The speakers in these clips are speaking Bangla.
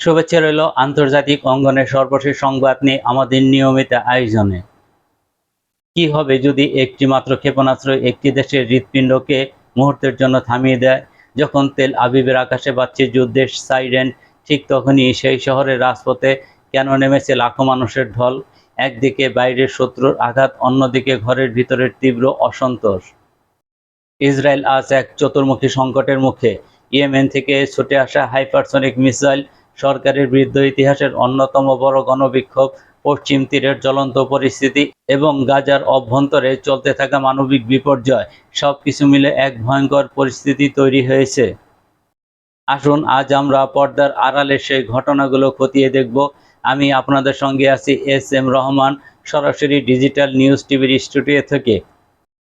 শুভেচ্ছা রইল আন্তর্জাতিক অঙ্গনের সর্বশেষ সংবাদ নিয়ে আমাদের নিয়মিত আয়োজনে। কি হবে যদি একটি মাত্র ক্ষেপণাস্ত্র একটি দেশের হৃৎপিণ্ডকে মুহূর্তের জন্য থামিয়ে দেয়? যখন তেল আবিবের আকাশে বাজছে যুদ্ধের সাইরেন, ঠিক তখনই সেই শহরের রাজপথে কেন নেমেছে লাখো মানুষের ঢল? একদিকে বাইরের শত্রুর আঘাত, অন্যদিকে ঘরের ভিতরের তীব্র অসন্তোষ। ইসরায়েল আজ এক চতুর্মুখী সংকটের মুখে। ইয়েমেন থেকে ছুটে আসা হাইপারসনিক মিসাইল সরকারের বিরুদ্ধে ইতিহাসের অন্যতম বড় গণবিক্ষোভ, পশ্চিম তীরের জ্বলন্ত পরিস্থিতি এবং গাজার অভ্যন্তরে চলতে থাকা মানবিক বিপর্যয় সব কিছু মিলে এক ভয়ঙ্কর পরিস্থিতি তৈরি হয়েছে। আসুন, আজ আমরা পর্দার আড়ালে সেই ঘটনাগুলো খতিয়ে দেখব। আমি আপনাদের সঙ্গে আছি এস এম রহমান, সরাসরি ডিজিটাল নিউজ টিভির স্টুডিও থেকে।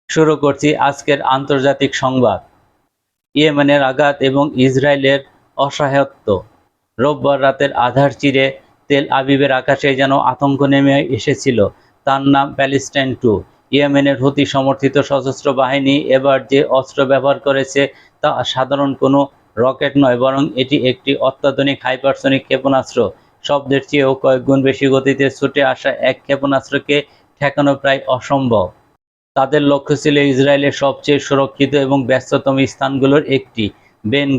শুরু করছি আজকের আন্তর্জাতিক সংবাদ। ইয়েমেনের আঘাত এবং ইসরায়েলের অসহায়ত্ব। রোববার রাতের আধার চিরে তেল আবিবের আকাশে যেন আতঙ্ক নেমে এসেছিল। তার নাম প্যালেস্টাইন টু। ইয়েমেনের হুতি সমর্থিত সশস্ত্র বাহিনী এবার যে অস্ত্র ব্যবহার করেছে তা সাধারণ কোনো রকেট নয়, বরং এটি একটি অত্যাধুনিক হাইপারসনিক ক্ষেপণাস্ত্র। শব্দের চেয়েও কয়েকগুণ বেশি গতিতে ছুটে আসা এক ক্ষেপণাস্ত্রকে ঠেকানো প্রায় অসম্ভব। তাদের লক্ষ্য ছিল ইসরায়েলের সবচেয়ে সুরক্ষিত এবং ব্যস্ততম স্থানগুলোর একটি বেন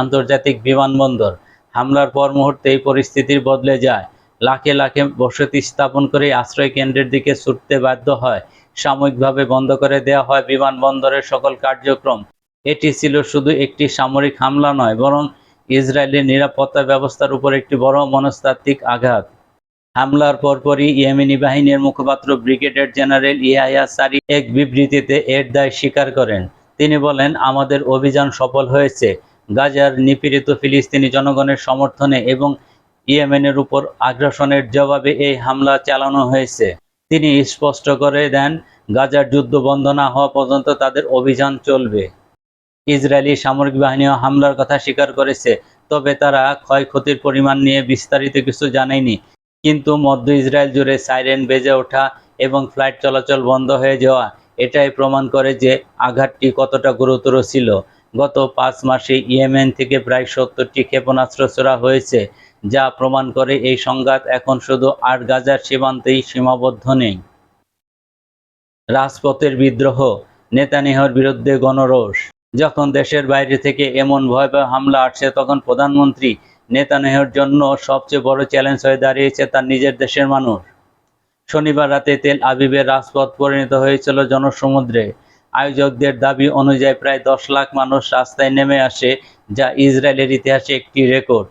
আন্তর্জাতিক বিমানবন্দর। হামলার পর মুহূর্তে এই পরিস্থিতির বদলে যায়। লাখে লাখে বসতি স্থাপন করে আশ্রয় কেন্দ্রের দিকে ছুটতে বাধ্য হয়। সাময়িকভাবে বন্ধ করে দেওয়া হয় বিমানবন্দরের সকল কার্যক্রম। এটি ছিল শুধু একটি সামরিক হামলা নয়, বরং ইসরায়েলের নিরাপত্তা ব্যবস্থার উপর একটি বড় মনস্তাত্ত্বিক আঘাত। হামলার পরপরই ইয়েমেনি বাহিনীর মুখপাত্র ব্রিগেডিয়ার জেনারেল ইয়াহিয়া সারি এক বিবৃতিতে এর দায় স্বীকার করেন। তিনি বলেন, আমাদের অভিযান সফল হয়েছে। গাজার নিপীড়িত ফিলিস্তিনি জনগণের সমর্থনে এবং ইয়েমেনের উপর আগ্রাসনের জবাবে এই হামলা চালানো হয়েছে। তিনি স্পষ্ট করে দেন, গাজার যুদ্ধ বন্ধ না হওয়া পর্যন্ত তাদের অভিযান চলবে। ইসরায়েলি সামরিক বাহিনীও হামলার কথা স্বীকার করেছে, তবে তারা ক্ষয়ক্ষতির পরিমাণ নিয়ে বিস্তারিত কিছু জানায়নি। কিন্তু মধ্য ইসরায়েল জুড়ে সাইরেন বেজে ওঠা এবং ফ্লাইট চলাচল বন্ধ হয়ে যাওয়া, এটাই প্রমাণ করে যে আঘাতটি কতটা গুরুতর ছিল। গত পাঁচ মাসে ইয়েমেন থেকে প্রায় সত্তরটি ক্ষেপণাস্ত্র ছোড়া হয়েছে, যা প্রমাণ করে এই সংঘাত এখন শুধু আর গাজার সীমান্তেই সীমাবদ্ধ নেই। রাজপথের বিদ্রোহ নেতানিহর বিরুদ্ধে গণরোষ। যখন দেশের বাইরে থেকে এমন ভয়াবহ হামলা আসছে, তখন প্রধানমন্ত্রী নেতানিয়াহুর জন্য সবচেয়ে বড় চ্যালেঞ্জ হয়ে দাঁড়িয়েছে তার নিজের দেশের মানুষ। শনিবার রাতে তেল আবিবের রাজপথ পরিণত হয়েছিল জনসমুদ্রে। আয়োজকদের দাবি অনুযায়ী প্রায় দশ লাখ মানুষ রাস্তায় নেমে আসে, যা ইসরায়েলের ইতিহাসে একটি রেকর্ড।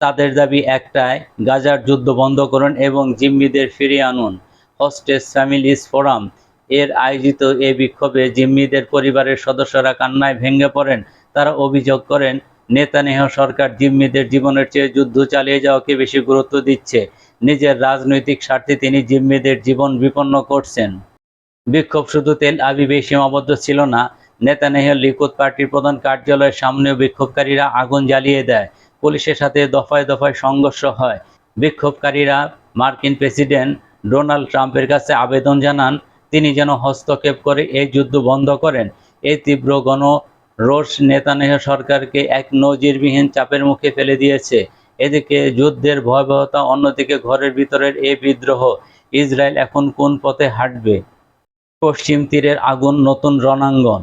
তাদের দাবি একটাই, গাজার যুদ্ধ বন্ধ করুন এবং জিম্মিদের ফিরিয়ে আনুন। হস্টেস ফ্যামিলিজ ফোরাম, এর আয়োজিত এ বিক্ষোভে জিম্মিদের পরিবারের সদস্যরা কান্নায় ভেঙে পড়েন। তারা অভিযোগ করেন নেতানেহ সরকার জিম্মিদের জীবনের চেয়ে যুদ্ধ চালিয়ে যাওয়াকে বেশি গুরুত্ব দিচ্ছে। নিজের রাজনৈতিক স্বার্থে তিনি জিম্মিদের জীবন বিপন্ন করছেন। বিক্ষোভ শুধু তেল আবিবে সীমাবদ্ধ ছিল না। নেতানেহ লিকুদ পার্টির প্রধান কার্যালয়ের সামনেও বিক্ষোভকারীরা আগুন জ্বালিয়ে দেয়। পুলিশের সাথে দফায় দফায় সংঘর্ষ হয়। বিক্ষোভকারীরা মার্কিন প্রেসিডেন্ট ডোনাল্ড ট্রাম্পের কাছে আবেদন জানান, তিনি যেন হস্তক্ষেপ করে এই যুদ্ধ বন্ধ করেন। এই তীব্র গণ রোষ নেতানেহ সরকারকে এক নজিরবিহীন চাপের মুখে ফেলে দিয়েছে। এদিকে যুদ্ধের ভয়াবহতা অন্যদিকে ঘরের ভিতরের এই বিদ্রোহ। ইসরায়েল এখন কোন পথে হাঁটবে? পশ্চিম তীরের আগুন নতুন রণাঙ্গন।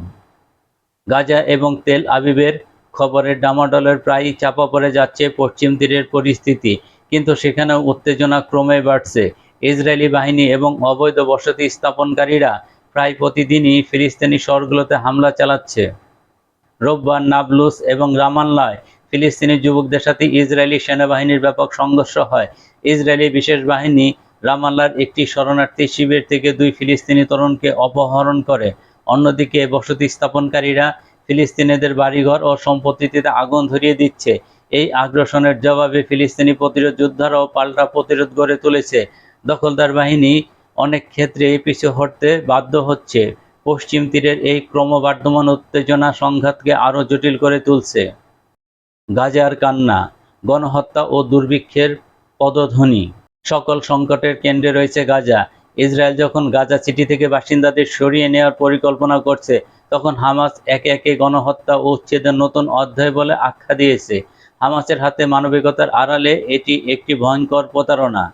গাজা এবং তেল আবিবের খবরের ডামাডলের প্রায়ই চাপা পড়ে যাচ্ছে পশ্চিম তীরের পরিস্থিতি, কিন্তু সেখানেও উত্তেজনা ক্রমে বাড়ছে। ইসরায়েলি বাহিনী এবং অবৈধ বসতি স্থাপনকারীরা প্রায় প্রতিদিনই ফিলিস্তিনি শহরগুলোতে হামলা চালাচ্ছে। রোববার নাবলুস এবং রামাল্লায় ফিলিস্তিনি যুবকদের সাথে ইসরায়েলি সেনাবাহিনীর ব্যাপক সংঘর্ষ হয়। ইসরায়েলি বিশেষ বাহিনী রামাল্লার একটি শরণার্থী শিবির থেকে দুই ফিলিস্তিনি তরুণকে অপহরণ করে। অন্যদিকে বসতি স্থাপনকারীরা ফিলিস্তিনিদের বাড়িঘর ও সম্পত্তিতে আগুন ধরিয়ে দিচ্ছে। এই আগ্রাসনের জবাবে ফিলিস্তিনি প্রতিরোধ যোদ্ধারাও পাল্টা প্রতিরোধ গড়ে তুলেছে। দখলদার বাহিনী অনেক ক্ষেত্রে পিছু হটতে বাধ্য হচ্ছে। পশ্চিম তীরের এই ক্রমবর্ধমান উত্তেজনা সংঘাতকে আরও জটিল করে তুলছে। গাজার কান্না, গণহত্যা ও দুর্ভিক্ষের পদধ্বনি। সকল সংকটের কেন্দ্রে রয়েছে গাজা। ইসরায়েল যখন গাজা সিটি থেকে বাসিন্দাদের সরিয়ে নেওয়ার পরিকল্পনা করছে, তখন হামাস একে একে গণহত্যা ও উচ্ছেদের নতুন অধ্যায় বলে আখ্যা দিয়েছে। হামাসের হাতে মানবিকতার আড়ালে এটি একটি ভয়ঙ্কর প্রতারণা।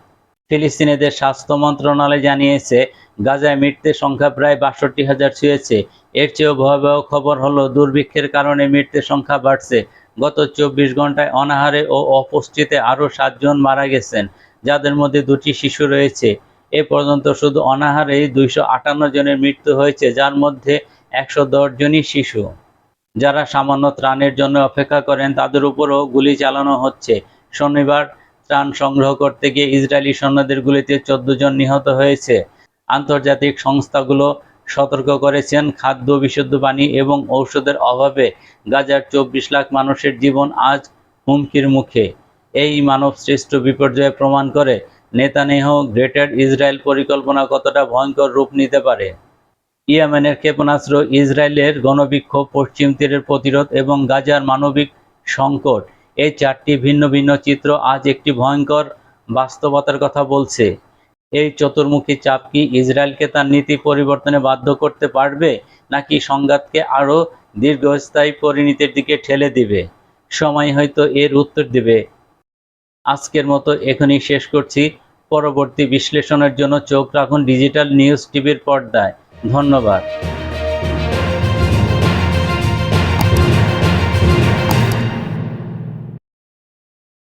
ফিলিস্তিনিদের স্বাস্থ্য মন্ত্রণালয় জানিয়েছে, গাজায় মৃত্যুর সংখ্যা প্রায় বাষট্টি হাজার ছুঁয়েছে। এর চেয়েও ভয়াবহ খবর হলো, দুর্ভিক্ষের কারণে মৃত্যুর সংখ্যা বাড়ছে। গত চব্বিশ ঘন্টায় অনাহারে ও অপুষ্টিতে আরও সাতজন মারা গেছেন। যাদের মধ্যে দুটি শিশু রয়েছে। এ পর্যন্ত শুধু অনাহারেই দুইশো আটান্ন জনের মৃত্যু হয়েছে, যার মধ্যে একশো দশ জনই শিশু। যারা সামান্য ত্রাণের জন্য অপেক্ষা করেন, তাদের উপরও গুলি চালানো হচ্ছে। শনিবার ত্রাণ সংগ্রহ করতে গিয়ে ইসরায়েলি সৈন্যদের গুলিতে চোদ্দ জন নিহত হয়েছে। আন্তর্জাতিক সংস্থাগুলো সতর্ক করেছেন খাদ্য বিশুদ্ধ পানি এবং ঔষধের অভাবে গাজার চব্বিশ লাখ মানুষের জীবন আজ হুমকির মুখে। এই মানব সৃষ্ট বিপর্যয় প্রমাণ করে নেতানেহ গ্রেটার ইসরায়েল পরিকল্পনা কতটা ভয়ঙ্কর রূপ নিতে পারে। ইয়েমেনের ক্ষেপণাস্ত্র ইসরায়েলের গণবিক্ষোভ, পশ্চিম তীরের প্রতিরোধ এবং গাজার মানবিক সংকট, এই চারটি ভিন্ন ভিন্ন চিত্র আজ একটি ভয়ঙ্কর বাস্তবতার কথা বলছে। এই চতুর্মুখী চাপ কি ইসরায়েলকে তার নীতি পরিবর্তনে বাধ্য করতে পারবে, নাকি সংঘাতকে আরও দীর্ঘস্থায়ী পরিণতির দিকে ঠেলে দিবে? সময় হয়তো এর উত্তর দিবে। আজকের মতো এখনই শেষ করছি। পরবর্তী বিশ্লেষণের জন্য চোখ রাখুন ডিজিটাল নিউজ টিভির পর্দায়। ধন্যবাদ।